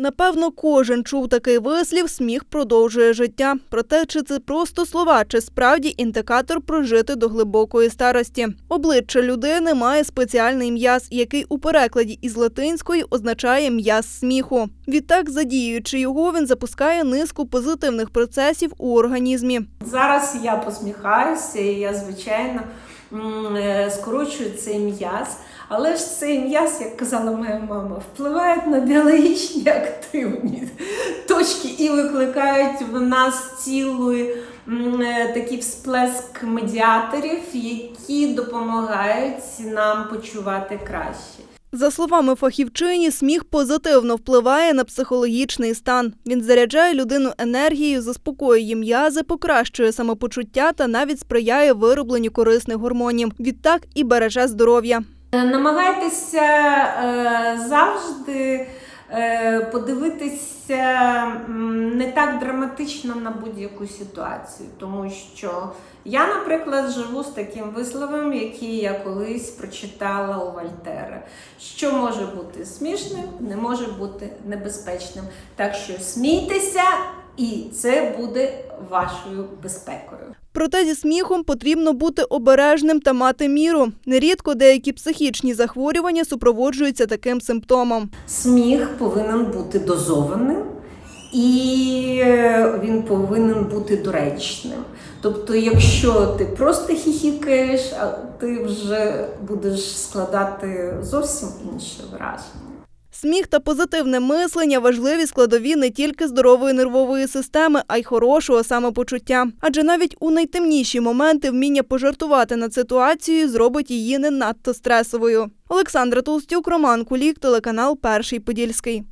Напевно, кожен чув такий вислів сміх продовжує життя. Проте, чи це просто слова, чи справді індикатор прожити до глибокої старості. Обличчя людини має спеціальний м'яз, який у перекладі із латинської означає м'яз сміху. Відтак, задіюючи його, він запускає низку позитивних процесів у організмі. Зараз я посміхаюся, і я, звичайно, е, скорочую цей м'яз. Але ж цей м'яз, як казала моя мама, впливає на біологічні активні точки і викликають в нас цілий е, такий всплеск медіаторів, які допомагають нам почувати краще. За словами фахівчині, сміх позитивно впливає на психологічний стан. Він заряджає людину енергією, заспокоює м'язи, покращує самопочуття та навіть сприяє виробленню корисних гормонів. Відтак і береже здоров'я. Е, Намагайтеся е, завжди подивитися не так драматично на будь-яку ситуацію, тому що я, наприклад, живу з таким висловом, який я колись прочитала у Вольтера. Що може бути смішним, не може бути небезпечним. Так що смійтеся, і це буде вашою безпекою. Проте зі сміхом потрібно бути обережним та мати міру. Нерідко деякі психічні захворювання супроводжуються таким симптомом. Сміх повинен бути дозованим і е, він повинен бути доречним. Тобто, якщо ти просто хіхікаєш, а ти вже будеш складати зовсім інше враження. Сміх та позитивне мислення важливі складові не тільки здорової нервової системи, а й хорошого самопочуття. Адже навіть у найтемніші моменти вміння пожартувати над ситуацією зробить її не надто стресовою. Олександра Толстюк, Роман Кулік, телеканал Перший Подільський.